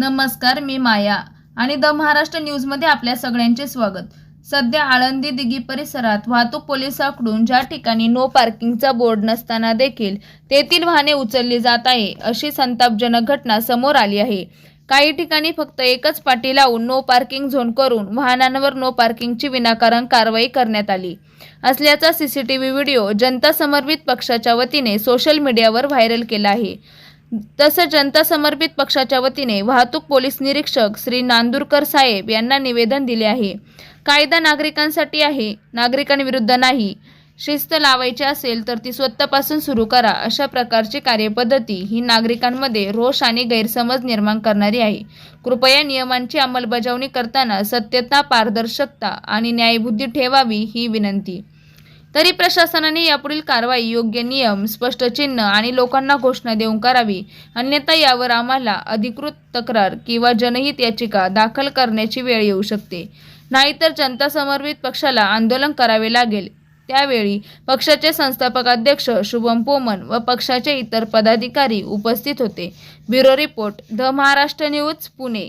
नमस्कार मी माया आणि द महाराष्ट्र न्यूजमध्ये आपल्या सगळ्यांचे स्वागत. सध्या आळंदी दिघी परिसरात वाहतूक पोलिसांकडून ज्या ठिकाणी नो पार्किंगचा बोर्ड नसताना देखील तेथील वाहने उचलली जात आहे अशी संतापजनक घटना समोर आली आहे. काही ठिकाणी फक्त एकच पाटी लावून नो पार्किंग झोन करून वाहनांवर नो पार्किंगची विनाकारण कारवाई करण्यात आली. असल्याचा सीसीटीव्ही व्हिडिओ जनता समर्पित पक्षाच्या वतीने सोशल मीडियावर व्हायरल केला आहे. तसं जनता समर्पित पक्षाच्या वतीने वाहतूक पोलीस निरीक्षक श्री नांदूरकर साहेब यांना निवेदन दिले आहे. कायदा नागरिकांसाठी आहे. नागरिकांविरुद्ध नाही. शिस्त लावायची असेल तर ती स्वतःपासून सुरू करा. अशा प्रकारची कार्यपद्धती ही नागरिकांमध्ये रोष आणि गैरसमज निर्माण करणारी आहे. कृपया नियमांची अंमलबजावणी करताना सत्यता पारदर्शकता आणि न्यायबुद्धी ठेवावी ही विनंती. तरी प्रशासनाने यापुढील कारवाई योग्य नियम स्पष्ट चिन्ह आणि लोकांना घोषणा देऊन करावी. अन्यथा यावर आम्हाला अधिकृत तक्रार किंवा जनहित याचिका दाखल करण्याची वेळ येऊ शकते. नाहीतर जनता समर्पित पक्षाला आंदोलन करावे लागेल. त्यावेळी पक्षाचे संस्थापक अध्यक्ष शुभम पोमन व पक्षाचे इतर पदाधिकारी उपस्थित होते. Bureau report the Maharashtra news Pune.